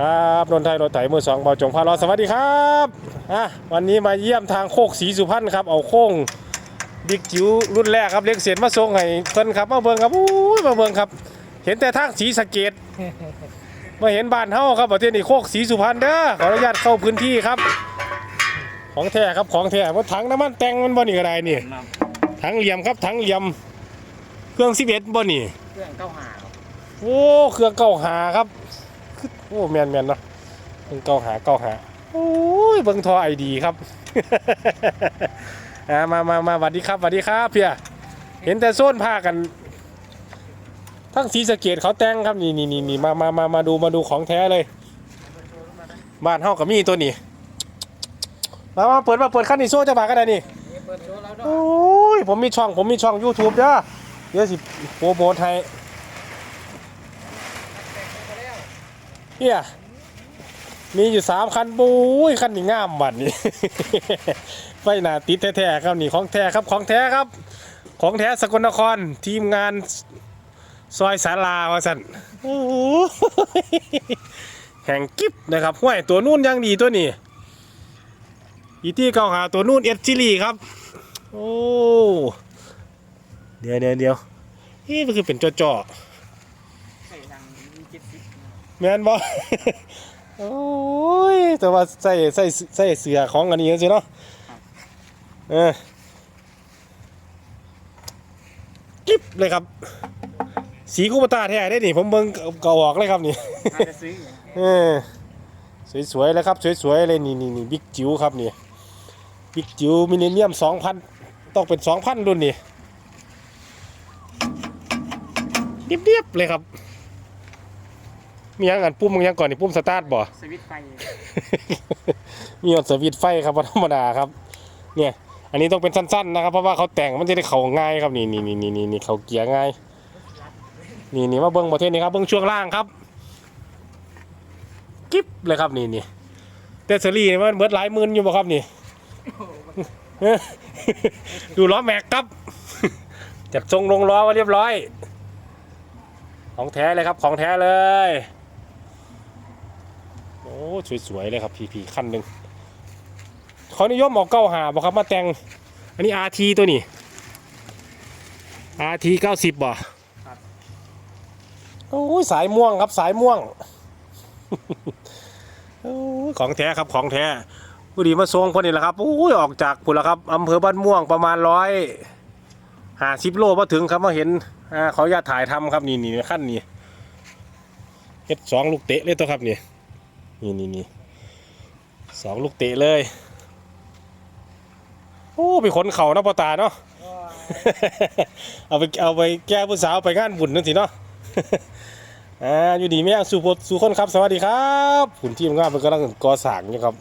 ครับนนทไทยรถไถมือสองเบาจงพารอสวัสดีครับอะวันนี้มาเยี่ยมทางโคกศรีสุพรรณครับเอาโค้งบิ๊กจิ๋วรุ่นแรกครับเล็กเสียนมาส่งให้เพิ่นครับมาเบิ่งครับอู้ยมาเบิ่งครับ เห็นแต่ทางศรีสะเกดมาเห็นบ้านเฮาครับประเทศนี้โคกศรีสุพรรณเด้อขออนุญาตเข้าพื้นที่ครับ ของแท้ครับของแท้ว่าถังน้ำมันแต่งมันบ่นี่ก็ได้นี่ถังเหลี่ยมครับถังเหลี่ยม เครื่อง11บ่นี่เครื่องเก้าหาครับโอ้เครื่องเก่าหาครับ โอ้แมนแมนเนาะเครื่งเก่าหาเก่าหาโอ้ยเบิ่งทอไอดีครับอ่ามามามาสวัสดีครับสวัสดีครับเพียเห็นแต่โซนผ้ากัน ทั้งสีสะเกตเขาแต่งครับนี่นี่นี่นี่มามามามาดูมาดูของแท้เลย บ้านเฮากับมีตัวนี้มามาเปิดมาเปิดขั้นนี่โซ่จะบากันได้นี่นี่เปิดโชว์แล้วด้วโอ้ยผมมีช่องผมมีช่อง YouTube เด้อเดี๋ยวสิโปรโมทให้ เฮียมีอยู่สามคันปุ้ยคันนี้งามบัดนี้ ไฟหน้าติดแท้ๆครับนี่ของแท้ครับของแท้ครับ ของแท้สกลนครทีมงานซอยสาลาวาสันโอ้โหแห่งกิฟนะครับห้วยตัวนู่นยังดีตัวนี้อีที่เกาหาตัวนู่นเอ็ดจิลีครับ โอ้ เดี๋ยวเดี๋ยวเดี๋ยวนี่มันคือเป็นจ่อ ส่ทางเจ็ดสิบแมนบอโอ้ย แต่ว่าใส่ใส่ใส่เสือของอันนี้จังซี่เนาะเออกิ๊บเลยครับ สีคูปตาแท้ได้นี่ผมเบิ่งเก่าออกเลยครับนี่ อาจจะซื้อเออสวยๆเลยครับ สวยๆเลยนี่นี่นี่บิ๊กจิ๋วครับนี่บิ๊กจิ๋วมิเลเนียมสองพันต้องเป็นสองพันรุ่นนี่เรียบๆเลยครับ มีหยังอันปุ่มมึงยังก่อนนี่ปุ่มสตาร์ทบ่ สวิตช์ไฟมีอดสวิตช์ไฟครับบ่ธรรมดาครับ เนี่ย อันนี้ต้องเป็นสั้นๆนะครับ เพราะว่าเขาแต่งมันจะได้เข่าง่ายครับนี่นี่นี่นี่นี่นี่เขาเกียร์ง่าย นี่นี่มาเบิ้งประเทศนี้ครับเบิ้งช่วงล่างครับ กิ๊บเลยครับนี่นี่เตสซอรี่นี่มันเบิดหลายหมื่นอยู่บ่ครับนี่ ดูล้อแม็กครับ จัดทรงลงล้อมาเรียบร้อย ของแท้เลยครับของแท้เลยโอ้ สวยๆเลยครับพีพีคันหนึ่งเขานิยมเออกเก้าหาบ่ครับมาแต่งอันนี้ RT ตัวนี้ RT 90บ่โอ้ยสายม่วงครับสายม่วงโอ้ยของแท้ครับของแท้ผู้ดีมาทรงคนนี้แหละครับโอ้ยออกจากพุ่นละครับอำเภอบ้านม่วงประมาณร้อยห้าสิบโลมาถึงครับมาเห็นอ่าเขาอยากถ่ายทำครับนี่นี่ขั้นนี้เฮ็ดสองลูกเตะเลยตัวครับนี่ นี่นี่นี่สองลูกเตะเลย โอ้ไปขนเขาเนาะพ่อตาเนาะเอาไปเอาไปแก้ผู้สาวไปงานบุญนั่นสิเนาะอ่าอยู่ดีไหมยังสู่พสู่คนครับ สวัสดีครับผุนทีมงานเป็นกำลังก่อสร้างอยู่ครับ